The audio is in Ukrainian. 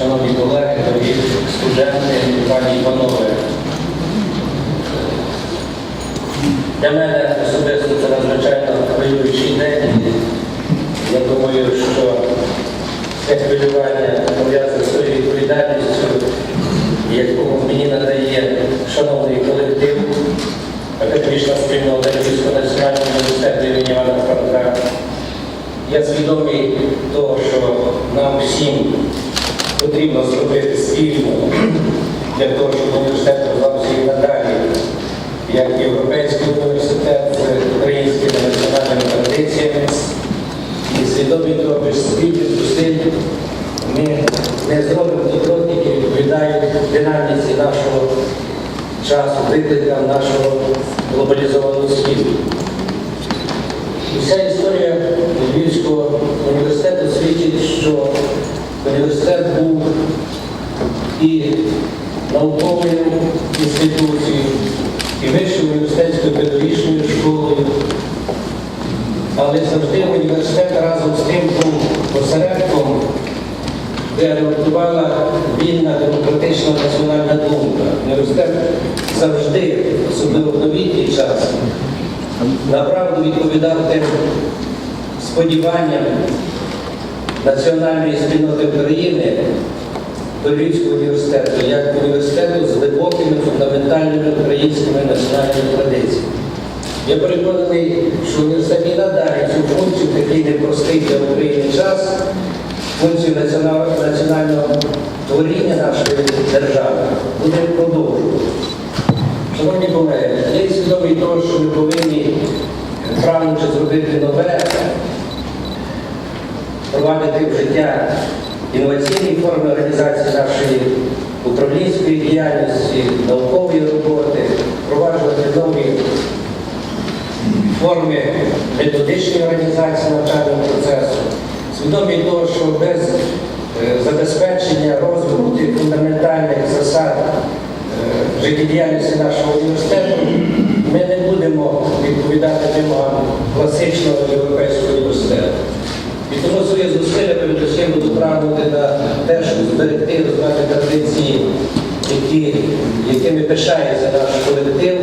шановні колеги, дорогі студенти, пані і панове. Для мене особисто це надзвичайно хвилюючий день. Я думаю, що це хвилювання пов'язане з тою відповідальністю, яку мені надає шановний колектив академічна спільнота Львівського національного університету імені Івана Франка. Я свідомий того, що нам всім потрібно зробити спільно для того, щоб університет і надалі, як Європейський університет з українськими національними традиціями. І свідомі того, спільних зусиль ми не зробимо ті кроки, які відповідають динаміці нашого часу, викликам нашого глобалізованого світу. Вся історія Львівського університету свідчить, що університет був і науковою інституцією, і вищою університетською педагогічною школою. Але завжди університет разом з тим був осередком, де реагувала вільна демократична національна думка. Університет завжди, особливо в новітній час, направду відповідав тим сподіванням національної спільноти України до Львівського університету, як університету з глибокими фундаментальними українськими національними традиціями. Я переконаний, що університет і надалі цю функцію такий непростий для України час, функцію національного, творіння нашої держави буде продовжувати. Шановні колеги, я свідомий того, що ми повинні прагнучи зробити нове, провадити в життя інноваційні форми організації нашої управлінської діяльності, наукової роботи, впроваджувати нові форми методичної організації навчального процесу. Свідомі того, що без е, забезпечення розвитку фундаментальних засад е, життєдіяльності нашого університету ми не будемо відповідати вимогам класичного європейського університету. Передусім прагнути на те, щоб зберегти розвивати традиції, які, якими пишається наш колектив.